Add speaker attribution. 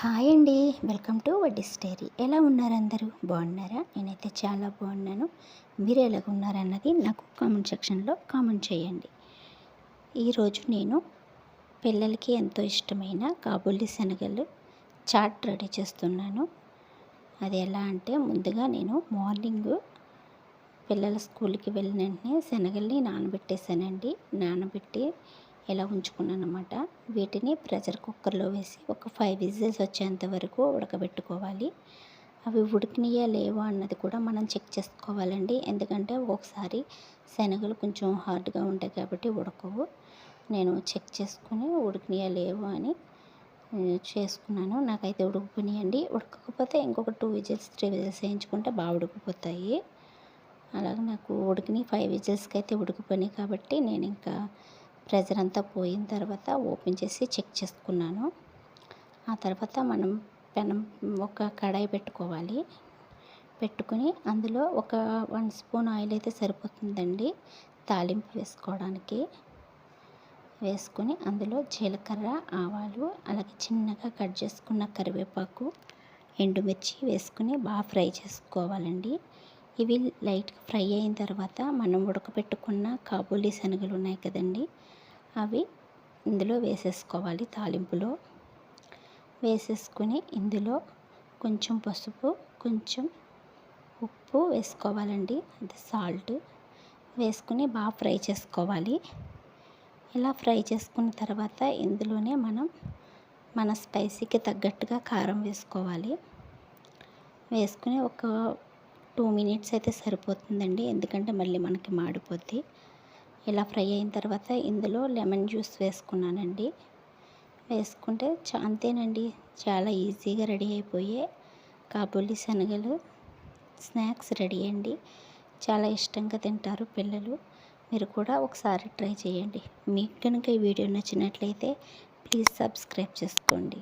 Speaker 1: Hi అండి. Welcome to వడ్డీ స్టైరీ. ఎలా ఉన్నారు అందరూ? బాగున్నారా? నేనైతే చాలా బాగున్నాను. మీరు ఎలాగ ఉన్నారన్నది నాకు కామెంట్ సెక్షన్లో కామెంట్ చేయండి. ఈరోజు నేను పిల్లలకి ఎంతో ఇష్టమైన కాబూలి శనగలు చాట్ రెడీ చేస్తున్నాను. అది ఎలా అంటే ముందుగా నేను మార్నింగ్ పిల్లల స్కూల్కి వెళ్ళిన వెంటనే శనగల్ని నానబెట్టేసానండి నానబెట్టి ఇలా ఉంచుకున్నాను అనమాట వీటిని ప్రెషర్ కుక్కర్లో వేసి ఒక ఫైవ్ విజిల్స్ వచ్చేంత వరకు ఉడకబెట్టుకోవాలి. అవి ఉడికినాయా లేవా అన్నది కూడా మనం చెక్ చేసుకోవాలండి. ఎందుకంటే ఒకసారి శనగలు కొంచెం హార్డ్గా ఉంటాయి కాబట్టి ఉడకవు. నేను చెక్ చేసుకుని ఉడికినాయా లేవు అని చేసుకున్నాను. నాకైతే ఉడికిపోయినాయండి. ఉడకకపోతే ఇంకొక టూ విజిల్స్ త్రీ విజిల్స్ వేయించుకుంటే బాగా ఉడికిపోతాయి. అలాగే నాకు ఉడికినాయి ఫైవ్ విజిల్స్కి అయితే ఉడికిపోయినాయి కాబట్టి నేను ఇంకా ప్రెజర్ అంతా పోయిన తర్వాత ఓపెన్ చేసి చెక్ చేసుకున్నాను. ఆ తర్వాత మనం పెనం ఒక కడాయి పెట్టుకోవాలి. పెట్టుకుని అందులో ఒక వన్ స్పూన్ ఆయిల్ అయితే సరిపోతుందండి తాలింపు వేసుకోవడానికి. వేసుకొని అందులో జీలకర్ర ఆవాలు అలాగే చిన్నగా కట్ చేసుకున్న కరివేపాకు ఎండుమిర్చి వేసుకుని బాగా ఫ్రై చేసుకోవాలండి. ఇవి లైట్గా ఫ్రై అయిన తర్వాత మనం ఉడకబెట్టుకున్న కాబూలీ శనగలు ఉన్నాయి కదండి అవి ఇందులో వేసేసుకోవాలి తాలింపులో. వేసేసుకుని ఇందులో కొంచెం పసుపు కొంచెం ఉప్పు వేసుకోవాలండి. అది సాల్ట్ వేసుకుని బాగా ఫ్రై చేసుకోవాలి. ఇలా ఫ్రై చేసుకున్న తర్వాత ఇందులోనే మనం మన స్పైసీకి తగ్గట్టుగా కారం వేసుకోవాలి. వేసుకుని ఒక టూ మినిట్స్ అయితే సరిపోతుందండి. ఎందుకంటే మళ్ళీ మనకి మాడిపోద్ది. ఇలా ఫ్రై అయిన తర్వాత ఇందులో లెమన్ జ్యూస్ వేసుకున్నానండి. వేసుకుంటే అంతేనండి చాలా ఈజీగా రెడీ అయిపోయే కాబూలి శనగలు స్నాక్స్ రెడీ అండి. చాలా ఇష్టంగా తింటారు పిల్లలు. మీరు కూడా ఒకసారి ట్రై చేయండి. మీకు కనుక ఈ వీడియో నచ్చినట్లయితే ప్లీజ్ సబ్స్క్రైబ్ చేసుకోండి.